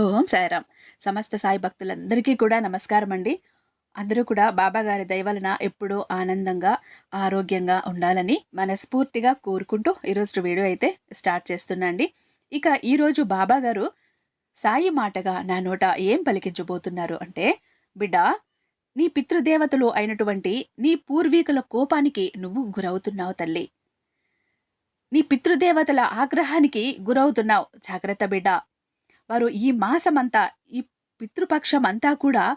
ఓం సాయిరామ్. సమస్త సాయి భక్తులందరికీ కూడా నమస్కారం అండి అందరూ కూడా బాబాగారి దయవలన ఎప్పుడూ ఆనందంగా ఆరోగ్యంగా ఉండాలని మనస్ఫూర్తిగా కోరుకుంటూ ఈరోజు వీడియో అయితే స్టార్ట్ చేస్తున్నా అండి ఇక ఈరోజు బాబాగారు సాయి మాటగా నా నోట ఏం పలికించబోతున్నారు అంటే బిడ్డ నీ పితృదేవతలు అయినటువంటి నీ పూర్వీకుల కోపానికి నువ్వు గురవుతున్నావు తల్లి. నీ పితృదేవతల ఆగ్రహానికి గురవుతున్నావు. జాగ్రత్త బిడ్డ. వారు ఈ మాసమంతా ఈ పితృపక్షం అంతా కూడా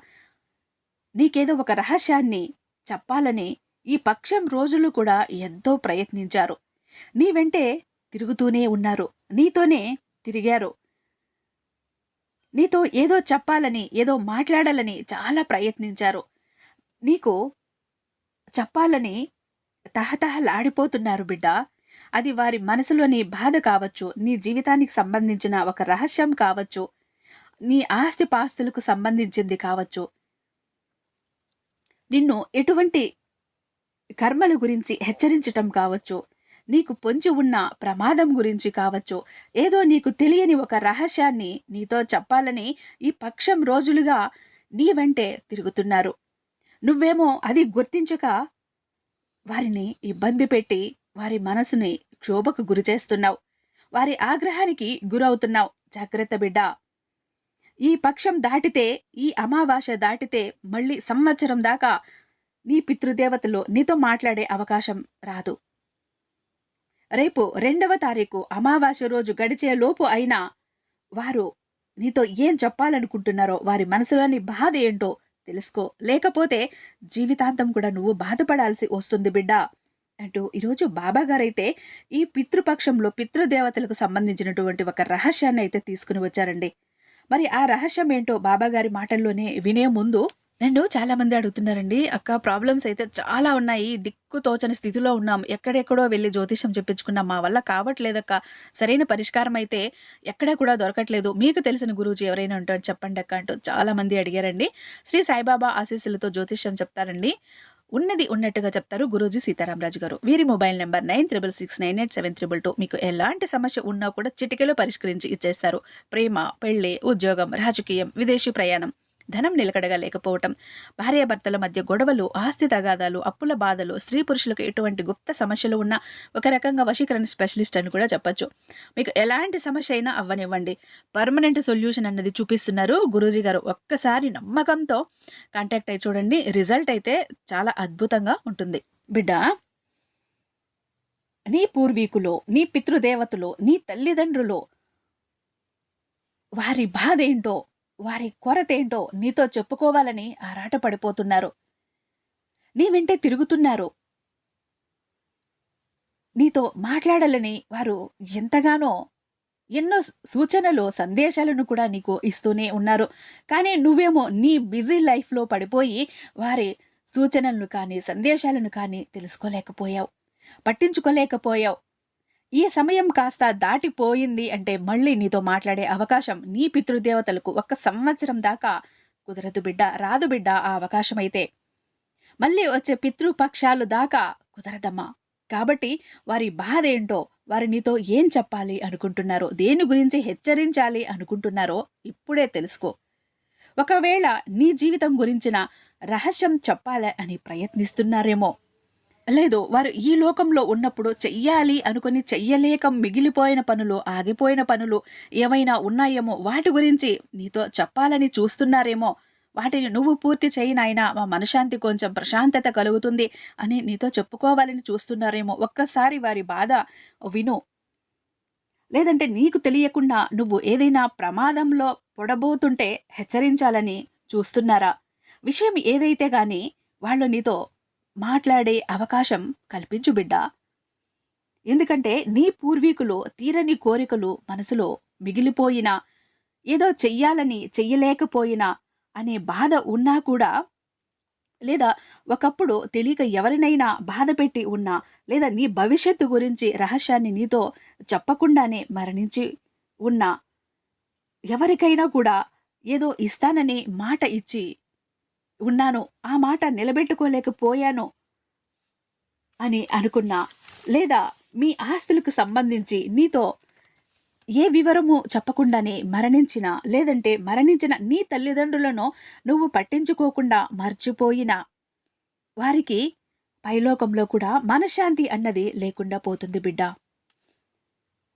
నీకేదో ఒక రహస్యాన్ని చెప్పాలని ఈ పక్షం రోజులు కూడా ఎంతో ప్రయత్నించారు. నీ వెంటే తిరుగుతూనే ఉన్నారు. నీతోనే తిరిగారు. నీతో ఏదో చెప్పాలని ఏదో మాట్లాడాలని చాలా ప్రయత్నించారు. నీకు చెప్పాలని తహతహలాడిపోతున్నారు బిడ్డ. అది వారి మనసులోని బాధ కావచ్చు నీ జీవితానికి సంబంధించిన ఒక రహస్యం కావచ్చు నీ ఆస్తి పాస్తులకు సంబంధించింది కావచ్చు. నిన్ను ఎటువంటి కర్మల గురించి హెచ్చరించటం కావచ్చు నీకు పొంచి ఉన్న ప్రమాదం గురించి కావచ్చు ఏదో నీకు తెలియని ఒక రహస్యాన్ని నీతో చెప్పాలని ఈ పక్షం రోజులుగా నీ వెంటే తిరుగుతున్నారు. నువ్వేమో అది గుర్తించక వారిని ఇబ్బంది పెట్టి వారి మనసుని క్షోభకు గురిచేస్తున్నావు వారి ఆగ్రహానికి గురవుతున్నావు. జాగ్రత్త బిడ్డ. ఈ పక్షం దాటితే ఈ అమావాస్య దాటితే మళ్ళీ సంవత్సరం దాకా నీ పితృదేవతలు నీతో మాట్లాడే అవకాశం రాదు. రేపు రెండవ తారీఖు అమావాస్య రోజు గడిచే లోపు అయినా వారు నీతో ఏం చెప్పాలనుకుంటున్నారో వారి మనసులోని బాధ ఏంటో తెలుసుకో. లేకపోతే జీవితాంతం కూడా నువ్వు బాధపడాల్సి వస్తుంది బిడ్డ. అంటూ ఈరోజు బాబా గారైతే ఈ పితృపక్షంలో పితృదేవతలకు సంబంధించినటువంటి ఒక రహస్యాన్ని అయితే తీసుకుని వచ్చారండి. మరి ఆ రహస్యం ఏంటో బాబా గారి మాటల్లోనే వినే ముందు నన్ను చాలా మంది అడుగుతున్నారండి అక్క ప్రాబ్లమ్స్ అయితే చాలా ఉన్నాయి దిక్కు తోచని స్థితిలో ఉన్నాం ఎక్కడెక్కడో వెళ్ళి జ్యోతిషం చెప్పించుకున్నాం మా వల్ల కావట్లేదక్క సరైన పరిష్కారం అయితే ఎక్కడా కూడా దొరకట్లేదు మీకు తెలిసిన గురూజీ ఎవరైనా ఉంటారు చెప్పండి అక్క అంటూ చాలా మంది అడిగారండి. శ్రీ సాయిబాబా ఆశీస్సులతో జ్యోతిష్యం చెప్తారండి. ఉన్నది ఉన్నట్టుగా చెప్తారు గురూజీ సీతారామరాజు గారు. వీరి mobile number nine triple six nine eight seven triple two. మీకు ఎలాంటి సమస్య ఉన్నా కూడా చిటికెలో పరిష్కరించి ఇచ్చేస్తారు. ప్రేమ పెళ్ళి ఉద్యోగం రాజకీయం విదేశీ ప్రయాణం. ధనం నిలకడగా లేకపోవటం భార్యాభర్తల మధ్య గొడవలు ఆస్తి తగాదాలు అప్పుల బాధలు స్త్రీ పురుషులకు ఎటువంటి గుప్త సమస్యలు ఉన్న ఒక రకంగా వశీకరణ స్పెషలిస్ట్ అని కూడా చెప్పొచ్చు. మీకు ఎలాంటి సమస్య అయినా అవ్వనివ్వండి. పర్మనెంట్ సొల్యూషన్ అన్నది చూపిస్తున్నారు గురూజీ గారు. ఒక్కసారి నమ్మకంతో కాంటాక్ట్ అయి చూడండి. రిజల్ట్ అయితే చాలా అద్భుతంగా ఉంటుంది. బిడ్డ నీ పూర్వీకులు నీ పితృదేవతలు నీ తల్లిదండ్రులు వారి బాధ ఏంటో వారి కొరతేంటో నీతో చెప్పుకోవాలని ఆరాట పడిపోతున్నారు. నీ వెంటే తిరుగుతున్నారు. నీతో మాట్లాడాలని వారు ఎంతగానో ఎన్నో సూచనలు సందేశాలను కూడా నీకు ఇస్తూనే ఉన్నారు. కానీ నువ్వేమో నీ బిజీ లైఫ్లో పడిపోయి వారి సూచనలను కానీ సందేశాలను కానీ తెలుసుకోలేకపోయావు. పట్టించుకోలేకపోయావు. ఈ సమయం కాస్త దాటిపోయింది అంటే మళ్ళీ నీతో మాట్లాడే అవకాశం నీ పితృదేవతలకు ఒక్క సంవత్సరం దాకా కుదరదు బిడ్డ రాదు బిడ్డ ఆ అవకాశం అయితే మళ్ళీ వచ్చే పితృపక్షాలు దాకా కుదరదమ్మా. కాబట్టి వారి బాధ ఏంటో వారి నీతో ఏం చెప్పాలి అనుకుంటున్నారో దేని గురించి హెచ్చరించాలి అనుకుంటున్నారో ఇప్పుడే తెలుసుకో. ఒకవేళ నీ జీవితం గురించిన రహస్యం చెప్పాలి అని ప్రయత్నిస్తున్నారేమో లేదు వారు ఈ లోకంలో ఉన్నప్పుడు చెయ్యాలి అనుకుని చెయ్యలేక మిగిలిపోయిన పనులు ఆగిపోయిన పనులు ఏమైనా ఉన్నాయేమో వాటి గురించి నీతో చెప్పాలని చూస్తున్నారేమో వాటిని నువ్వు పూర్తి చేయనైనా మా మనశాంతి కొంచెం ప్రశాంతత కలుగుతుంది అని నీతో చెప్పుకోవాలని చూస్తున్నారేమో. ఒక్కసారి వారి బాధ విను. లేదంటే నీకు తెలియకుండా నువ్వు ఏదైనా ప్రమాదంలో పొడబోతుంటే హెచ్చరించాలని చూస్తున్నారా? విషయం ఏదైతే గాని వాళ్ళు నీతో మాట్లాడే అవకాశం కల్పించు బిడ్డా. ఎందుకంటే నీ పూర్వీకులు తీరని కోరికలు మనసులో మిగిలిపోయినా ఏదో చెయ్యాలని చెయ్యలేకపోయినా అనే బాధ ఉన్నా కూడా లేదా ఒకప్పుడు తెలియక ఎవరినైనా బాధ పెట్టి ఉన్నా లేదా నీ భవిష్యత్తు గురించి రహస్యాన్ని నీతో చెప్పకుండానే మరణించి ఉన్నా ఎవరికైనా కూడా ఏదో ఇస్తానని మాట ఇచ్చి ఉన్నాను ఆ మాట నిలబెట్టుకోలేకపోయాను అని అనుకున్నా. లేదా మీ ఆస్తులకు సంబంధించి నీతో ఏ వివరము చెప్పకుండానే మరణించిన లేదంటే మరణించిన నీ తల్లిదండ్రులను నువ్వు పట్టించుకోకుండా మర్చిపోయిన వారికి పైలోకంలో కూడా మనశ్శాంతి అన్నది లేకుండా పోతుంది బిడ్డ.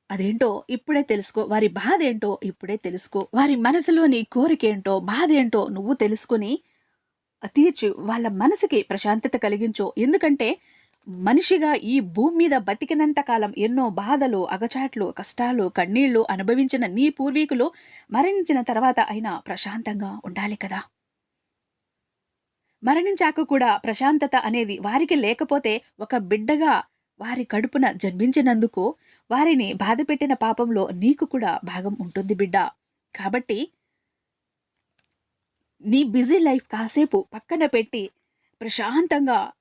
అదేంటో ఇప్పుడే తెలుసుకో వారి బాధ ఏంటో ఇప్పుడే తెలుసుకో. వారి మనసులోని కోరికేంటో బాధ ఏంటో నువ్వు తెలుసుకుని తీర్చి వాళ్ళ మనసుకి ప్రశాంతత కలిగించు. ఎందుకంటే మనిషిగా ఈ భూమి మీద బతికినంత కాలం ఎన్నో బాధలు అగచాట్లు కష్టాలు కన్నీళ్ళు అనుభవించిన నీ పూర్వీకులు మరణించిన తర్వాత అయినా ప్రశాంతంగా ఉండాలి కదా. మరణించాక కూడా ప్రశాంతత అనేది వారికి లేకపోతే ఒక బిడ్డగా వారి కడుపున జన్మించినందుకు వారిని బాధపెట్టిన పాపంలో నీకు కూడా భాగం ఉంటుంది బిడ్డ. కాబట్టి నీ బిజీ లైఫ్ కాసేపు పక్కన పెట్టి ప్రశాంతంగా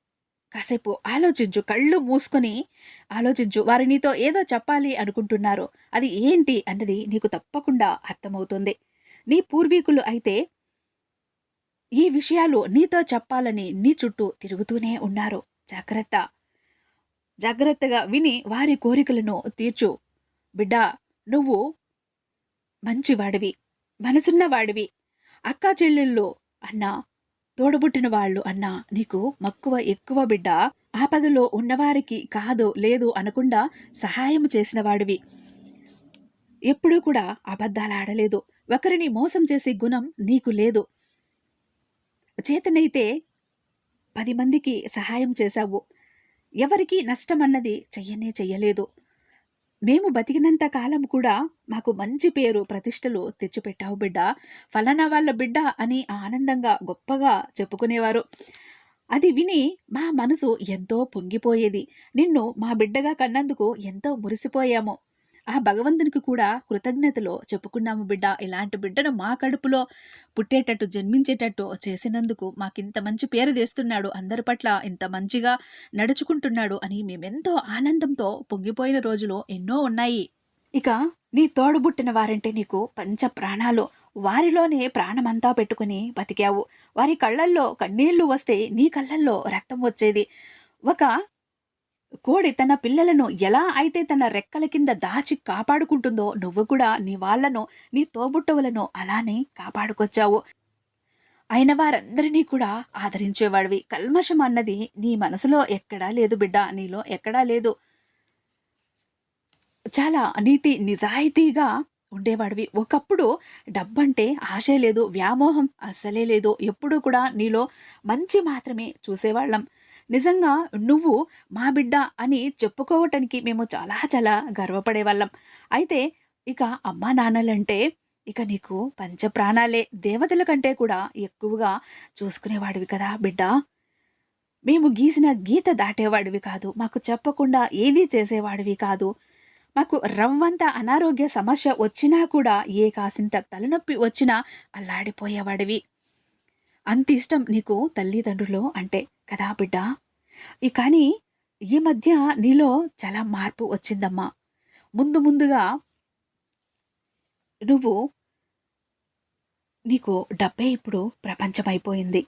కాసేపు ఆలోచించు కళ్ళు మూసుకొని ఆలోచించు. వారి నీతో ఏదో చెప్పాలి అనుకుంటున్నారు. అది ఏంటి అన్నది నీకు తప్పకుండా అర్థమవుతుంది. నీ పూర్వీకులు అయితే ఈ విషయాలు నీతో చెప్పాలని నీ చుట్టూ తిరుగుతూనే ఉన్నారు. జాగ్రత్త. జాగ్రత్తగా విని వారి కోరికలను తీర్చు. బిడ్డా నువ్వు మంచివాడివి. మనసున్నవాడివి. అక్కా చెల్లెళ్ళు అన్నా తోడబుట్టిన వాళ్ళు అన్నా నీకు మక్కువ ఎక్కువ బిడ్డ. ఆపదలో ఉన్నవారికి కాదు లేదు అనకుండా సహాయం చేసిన వాడివి. ఎప్పుడూ కూడా అబద్ధాలాడలేదు ఒకరిని మోసం చేసే గుణం నీకు లేదు. చేతనైతే పది మందికి సహాయం చేశావు. ఎవరికి నష్టమన్నది చెయ్యనే చెయ్యలేదు. మేము బతికినంత కాలం కూడా మాకు మంచి పేరు ప్రతిష్టలు తెచ్చిపెట్టావు బిడ్డ. ఫలానా వాళ్ళ బిడ్డ అని ఆనందంగా గొప్పగా చెప్పుకునేవారు. అది విని మా మనసు ఎంతో పొంగిపోయేది. నిన్ను మా బిడ్డగా కన్నందుకు ఎంతో మురిసిపోయాము. ఆ భగవంతునికి కూడా కృతజ్ఞతలో చెప్పుకున్నాము బిడ్డ. ఇలాంటి బిడ్డను మా కడుపులో పుట్టేటట్టు జన్మించేటట్టు చేసినందుకు మాకింత మంచి పేరు తెస్తున్నాడు. అందరి పట్ల ఇంత మంచిగా నడుచుకుంటున్నాడు అని మేమెంతో ఆనందంతో పొంగిపోయిన రోజులు ఎన్నో ఉన్నాయి. ఇక నీ తోడుబుట్టిన వారంటే నీకు పంచ ప్రాణాలు. వారిలోనే ప్రాణమంతా పెట్టుకుని బతికావు. వారి కళ్ళల్లో కన్నీళ్ళు వస్తే నీ కళ్ళల్లో రక్తం వచ్చేది. ఒక కోడి తన పిల్లలను ఎలా అయితే తన రెక్కల కింద దాచి కాపాడుకుంటుందో నువ్వు కూడా నీ వాళ్ళను నీ తోబుట్టవులను అలానే కాపాడుకొచ్చావు. అయిన వారందరినీ కూడా ఆదరించేవాడివి. కల్మషం అన్నది నీ మనసులో ఎక్కడా లేదు బిడ్డ నీలో ఎక్కడా లేదు. చాలా నీతి నిజాయితీగా ఉండేవాడివి. ఒకప్పుడు డబ్బంటే ఆశ లేదు వ్యామోహం అస్సలే లేదు. ఎప్పుడూ కూడా నీలో మంచి మాత్రమే చూసేవాళ్ళం. నిజంగా నువ్వు మా బిడ్డ అని చెప్పుకోవటానికి మేము చాలా చాలా గర్వపడేవాళ్ళం. అయితే ఇక అమ్మా నాన్నలంటే ఇక నీకు పంచప్రాణాలే. దేవతల కంటే కూడా ఎక్కువగా చూసుకునేవాడివి కదా బిడ్డ. మేము గీసిన గీత దాటేవాడివి కాదు. మాకు చెప్పకుండా ఏదీ చేసేవాడివి కాదు. మాకు రవ్వంత అనారోగ్య సమస్య వచ్చినా కూడా ఏ కాసింత తలనొప్పి వచ్చినా అల్లాడిపోయేవాడివి. అంత ఇష్టం నీకు తల్లిదండ్రులు అంటే కదా బిడ్డ. ఈ కానీ ఈ మధ్య నీలో చాలా మార్పు వచ్చిందమ్మా. ముందు ముందుగా నువ్వు నీకు డబ్బే ఇప్పుడు ప్రపంచమైపోయింది.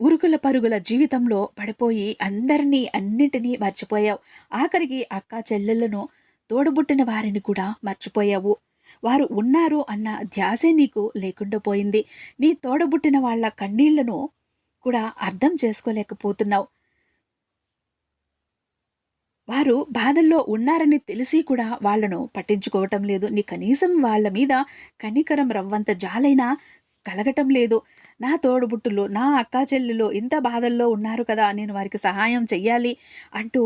ఉరుకుల పరుగుల జీవితంలో పడిపోయి అందరినీ అన్నింటినీ మర్చిపోయావు. ఆఖరికి అక్క చెల్లెళ్ళను తోడుబుట్టిన వారిని కూడా మర్చిపోయావు. వారు ఉన్నారు అన్న ధ్యాసే నీకు లేకుండా పోయింది. నీ తోడబుట్టిన వాళ్ళ కన్నీళ్ళను కూడా అర్థం చేసుకోలేకపోతున్నావు. వారు బాధల్లో ఉన్నారని తెలిసి కూడా వాళ్ళను పట్టించుకోవటం లేదు. నీ కనీసం వాళ్ళ మీద కనికరం రవ్వంత జాలైనా కలగటం లేదు. నా తోడుబుట్టులు నా అక్కా చెల్లెలు ఇంత బాధల్లో ఉన్నారు కదా నేను వారికి సహాయం చెయ్యాలి అంటూ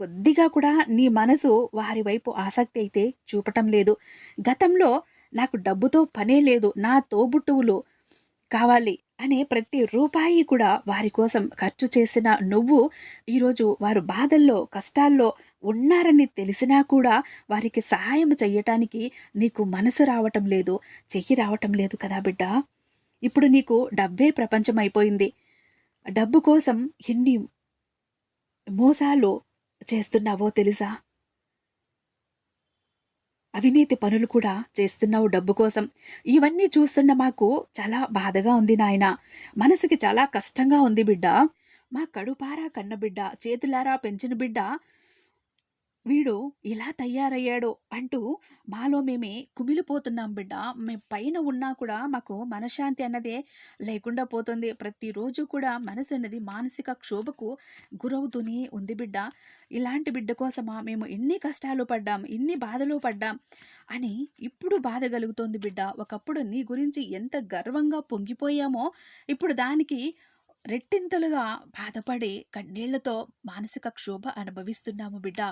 కొద్దిగా కూడా నీ మనసు వారి వైపు ఆసక్తి అయితే చూపటం లేదు. గతంలో నాకు డబ్బుతో పనే లేదు. నా తోబుట్టువులు కావాలి. అనే ప్రతి రూపాయి కూడా వారి కోసం ఖర్చు చేసిన నువ్వు ఈరోజు వారు బాధల్లో కష్టాల్లో ఉన్నారని తెలిసినా కూడా వారికి సహాయం చెయ్యటానికి నీకు మనసు రావటం లేదు చెయ్యి రావటం లేదు కదా బిడ్డ? ఇప్పుడు నీకు డబ్బే ప్రపంచం అయిపోయింది డబ్బు కోసం ఎన్ని మోసాలు చేస్తున్నావో తెలుసా? అవినీతి పనులు కూడా చేస్తున్నావు డబ్బు కోసం. ఇవన్నీ చూస్తున్న మాకు చాలా బాధగా ఉంది నాయన. మనసుకి చాలా కష్టంగా ఉంది బిడ్డ. మా కడుపారా కన్న బిడ్డ చేతులారా పెంచిన బిడ్డ వీడు ఇలా తయారయ్యాడు అంటూ మాలో మేమే కుమిలిపోతున్నాం బిడ్డ. మేము పైన ఉన్నా కూడా మాకు మనశ్శాంతి అన్నదే లేకుండా పోతుంది. ప్రతిరోజు కూడా మనసు అన్నది మానసిక క్షోభకు గురవుతూనే ఉంది బిడ్డ. ఇలాంటి బిడ్డ కోసమా మేము ఎన్ని కష్టాలు పడ్డాం ఎన్ని బాధలు పడ్డాం అని ఇప్పుడు బాధ కలుగుతోంది బిడ్డ. ఒకప్పుడు నీ గురించి ఎంత గర్వంగా పొంగిపోయామో ఇప్పుడు దానికి రెట్టింతలుగా బాధపడి కన్నీళ్ళతో మానసిక క్షోభ అనుభవిస్తున్నాము బిడ్డ.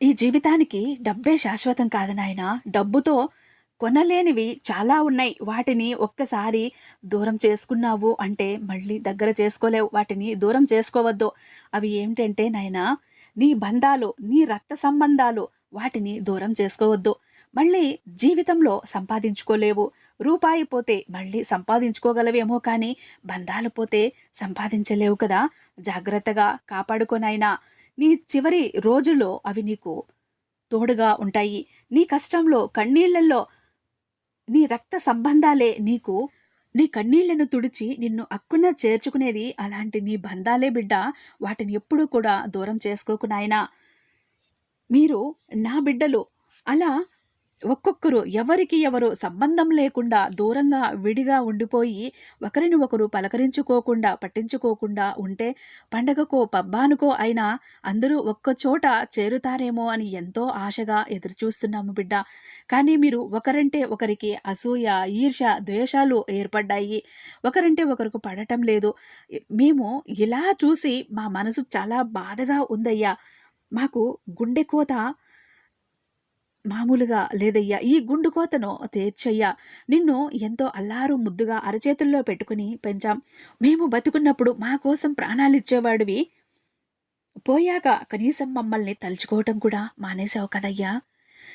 ఈ జీవితానికి డబ్బే శాశ్వతం కాదు నాయన. డబ్బుతో కొనలేనివి చాలా ఉన్నాయి. వాటిని ఒక్కసారి దూరం చేసుకున్నావు అంటే మళ్ళీ దగ్గర చేసుకోలేవు. వాటిని దూరం చేసుకోవద్దు. అవి ఏమిటంటే నాయన నీ బంధాలు నీ రక్త సంబంధాలు వాటిని దూరం చేసుకోవద్దు. మళ్ళీ జీవితంలో సంపాదించుకోలేవు. రూపాయి పోతే మళ్ళీ సంపాదించుకోగలవేమో కానీ బంధాలు పోతే సంపాదించలేవు కదా. జాగ్రత్తగా కాపాడుకోనైనా నీ చివరి రోజుల్లో అవి నీకు తోడుగా ఉంటాయి. నీ కష్టంలో కన్నీళ్ళలో నీ రక్త సంబంధాలే నీకు నీ కన్నీళ్ళను తుడిచి నిన్ను అక్కున చేర్చుకునేది అలాంటి నీ బంధాలే బిడ్డ. వాటిని ఎప్పుడూ కూడా దూరం చేసుకోకు నాయనా. మీరు నా బిడ్డలు. అలా ఒక్కొక్కరు ఎవరికి ఎవరు సంబంధం లేకుండా దూరంగా విడిగా ఉండిపోయి ఒకరిని ఒకరు పలకరించుకోకుండా పట్టించుకోకుండా ఉంటే పండగకో పబ్బానుకో అయినా అందరూ ఒక్కచోట చేరుతారేమో అని ఎంతో ఆశగా ఎదురుచూస్తున్నాము బిడ్డ. కానీ మీరు ఒకరంటే ఒకరికి అసూయ ఈర్ష ద్వేషాలు ఏర్పడ్డాయి. ఒకరంటే ఒకరికి పడటం లేదు. మేము ఇలా చూసి మా మనసు చాలా బాధగా ఉందయ్యా. మాకు గుండె కోత మామూలుగా లేదయ్యా ఈ గుండు కోతను తీర్చయ్యా. నిన్ను ఎంతో అల్లారు ముద్దుగా అరచేతుల్లో పెట్టుకుని పెంచాం. మేము బతుకున్నప్పుడు మా కోసం ప్రాణాలిచ్చేవాడివి. పోయాక కనీసం మమ్మల్ని తలుచుకోవటం కూడా మానేసావు కదయ్యా.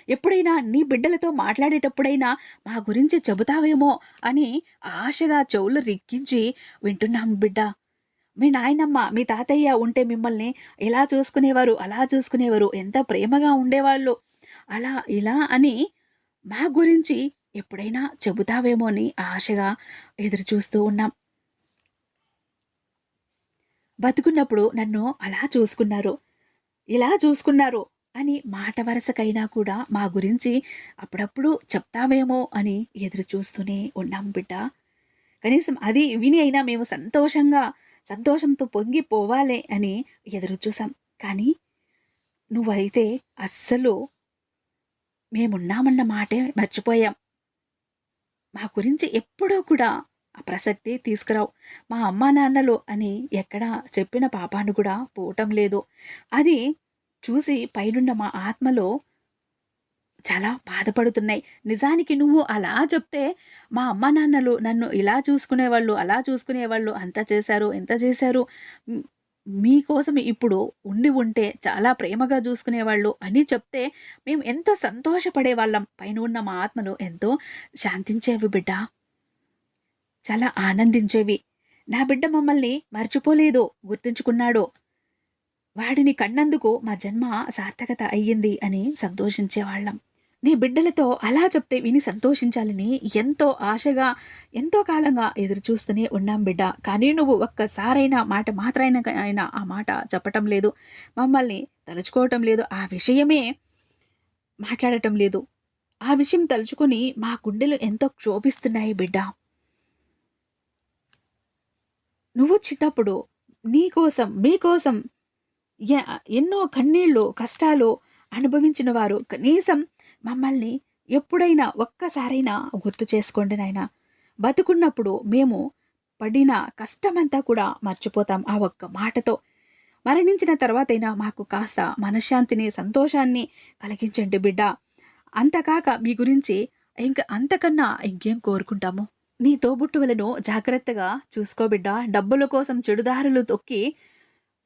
ఎప్పుడైనా నీ బిడ్డలతో మాట్లాడేటప్పుడైనా మా గురించి చెబుతావేమో అని ఆశగా చెవులు రిక్కించి వింటున్నాం బిడ్డ. మీ నాయనమ్మ మీ తాతయ్య ఉంటే మిమ్మల్ని ఎలా చూసుకునేవారు అలా చూసుకునేవారు ఎంత ప్రేమగా ఉండేవాళ్ళు. అలా ఇలా అని మా గురించి ఎప్పుడైనా చెబుతావేమో అని ఆశగా ఎదురు చూస్తూ ఉన్నాం. బతుకున్నప్పుడు నన్ను అలా చూసుకున్నారు. ఇలా చూసుకున్నారు అని మాట వరసకైనా కూడా మా గురించి అప్పుడప్పుడు చెప్తావేమో అని ఎదురు చూస్తూనే ఉన్నాం బిడ్డ. కనీసం అది విని అయినా మేము సంతోషంగా సంతోషంతో పొంగిపోవాలి అని ఎదురు చూసాం. కానీ నువ్వైతే అస్సలు మేమున్నామన్న మాటే మర్చిపోయాం. మా గురించి ఎప్పుడూ కూడా ఆ ప్రసక్తి తీసుకురావు. మా అమ్మా నాన్నలు అని ఎక్కడా చెప్పిన పాపాను కూడా పోవటం లేదు. అది చూసి పైనున్న మా ఆత్మలో చాలా బాధపడుతున్నాయి. నిజానికి నువ్వు అలా చెప్తే మా అమ్మ నాన్నలు నన్ను ఇలా చూసుకునేవాళ్ళు అలా చూసుకునేవాళ్ళు అంత చేశారు ఎంత చేశారు. మీకోసం ఇప్పుడు ఉండి ఉంటే చాలా ప్రేమగా చూసుకునేవాళ్ళు అని చెప్తే మేము ఎంతో సంతోషపడేవాళ్ళం. పైన ఉన్న మా ఆత్మలు ఎంతో శాంతించేవి బిడ్డ. చాలా ఆనందించేవి. నా బిడ్డ మమ్మల్ని మర్చిపోలేదు గుర్తుంచుకున్నాడు. వాడిని కన్నందుకు మా జన్మ సార్థకత అయ్యింది అని సంతోషించేవాళ్ళం. నీ బిడ్డలతో అలా చెప్తే విని సంతోషించాలని ఎంతో ఆశగా ఎంతో కాలంగా ఎదురు చూస్తూనే ఉన్నాం బిడ్డ. కానీ నువ్వు ఒక్కసారైనా మాట మాత్రైనా అయినా ఆ మాట చెప్పటం లేదు. మమ్మల్ని తలుచుకోవటం లేదు. ఆ విషయమే మాట్లాడటం లేదు. ఆ విషయం తలుచుకొని మా గుండెలు ఎంతో క్షోభిస్తున్నాయి బిడ్డ. నువ్వు చిన్నప్పుడు నీకోసం మీకోసం ఎన్నో కన్నీళ్ళు కష్టాలు అనుభవించిన వారు కనీసం మమ్మల్ని ఎప్పుడైనా ఒక్కసారైనా గుర్తు చేసుకోండి నాయన. బతుకున్నప్పుడు మేము పడిన కష్టమంతా కూడా మర్చిపోతాం ఆ ఒక్క మాటతో. మరణించిన తర్వాతైనా మాకు కాస్త మనశ్శాంతిని సంతోషాన్ని కలిగించండి బిడ్డ. అంతకాక మీ గురించి ఇంకా అంతకన్నా ఇంకేం కోరుకుంటాము? నీ తోబుట్టువులను జాగ్రత్తగా చూసుకోబిడ్డ డబ్బుల కోసం చెడుదారులు తొక్కి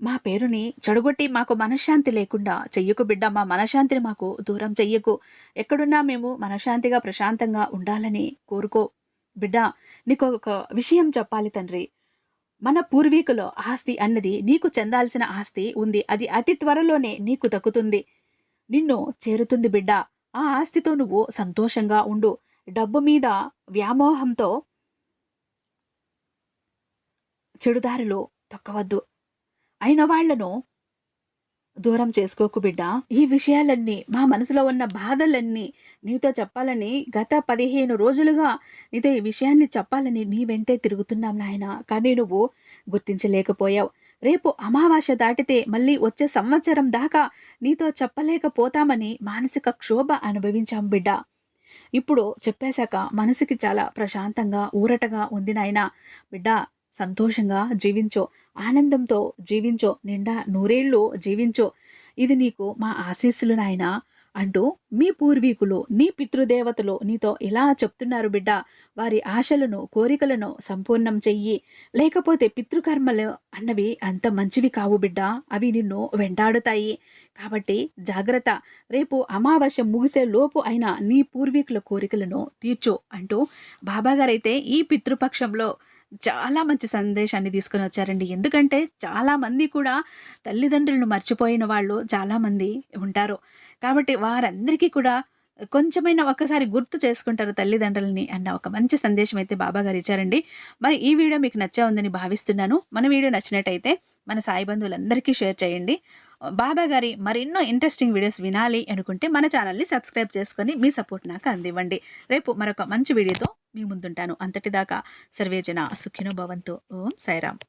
మా పేరుని చెడగొట్టి మాకు మనశ్శాంతి లేకుండా చెయ్యకు బిడ్డ మా మనశ్శాంతిని మాకు దూరం చెయ్యకు. ఎక్కడున్నా మేము మనశ్శాంతిగా ప్రశాంతంగా ఉండాలని కోరుకో. బిడ్డ నీకు ఒక విషయం చెప్పాలి తండ్రి. మన పూర్వీకుల ఆస్తి అన్నది నీకు చెందాల్సిన ఆస్తి ఉంది. అది అతి త్వరలోనే నీకు దక్కుతుంది. నిన్ను చేరుతుంది బిడ్డ. ఆ ఆస్తితో నువ్వు సంతోషంగా ఉండు. డబ్బు మీద వ్యామోహంతో చెడుదారిలో తొక్కవద్దు. అయిన వాళ్ళను దూరం చేసుకోకు బిడ్డ. ఈ విషయాలన్నీ మా మనసులో ఉన్న బాధలన్నీ నీతో చెప్పాలని గత పదిహేను రోజులుగా నీతో ఈ విషయాన్ని చెప్పాలని నీ వెంటే తిరుగుతున్నాం నాయన. కానీ నువ్వు గుర్తించలేకపోయావు. రేపు అమావాస్య దాటితే మళ్ళీ వచ్చే సంవత్సరం దాకా నీతో చెప్పలేకపోతామని మానసిక క్షోభ అనుభవించాం బిడ్డ. ఇప్పుడు చెప్పేశాక మనసుకి చాలా ప్రశాంతంగా ఊరటగా ఉంది నాయన. బిడ్డ సంతోషంగా జీవించో ఆనందంతో జీవించో నిండా నూరేళ్ళు జీవించో. ఇది నీకు మా ఆశీస్సులు నాయనా అంటూ మీ పూర్వీకులు నీ పితృదేవతలు నీతో ఇలా చెప్తున్నారు బిడ్డ. వారి ఆశలను కోరికలను సంపూర్ణం చెయ్యి. లేకపోతే పితృకర్మలు అన్నవి అంత మంచివి కావు బిడ్డ. అవి నిన్ను వెంటాడుతాయి. కాబట్టి జాగ్రత్త. రేపు అమావాస్య ముగిసే లోపు అయిన నీ పూర్వీకుల కోరికలను తీర్చు అంటూ బాబాగారైతే ఈ పితృపక్షంలో చాలా మంచి సందేశాన్ని తీసుకొని వచ్చారండి. ఎందుకంటే చాలామంది కూడా తల్లిదండ్రులను మర్చిపోయిన వాళ్ళు చాలామంది ఉంటారు. కాబట్టి వారందరికీ కూడా కొంచెమైనా ఒక్కసారి గుర్తు చేసుకుంటారు తల్లిదండ్రులని అన్న ఒక మంచి సందేశం అయితే బాబా గారు ఇచ్చారండి. మరి ఈ వీడియో మీకు నచ్చే ఉందని భావిస్తున్నాను. మన వీడియో నచ్చినట్టయితే మన సాయి బంధువులందరికీ షేర్ చేయండి. బాబా గారి మరెన్నో ఇంట్రెస్టింగ్ వీడియోస్ వినాలి అనుకుంటే మన ఛానల్ని సబ్స్క్రైబ్ చేసుకొని మీ సపోర్ట్ నాకు అందివ్వండి. రేపు మరొక మంచి వీడియోతో మీ ముందుంటాను. అంతటిదాకా సర్వేజన సుఖినో భవంతు. ఓం సాయిరామ్.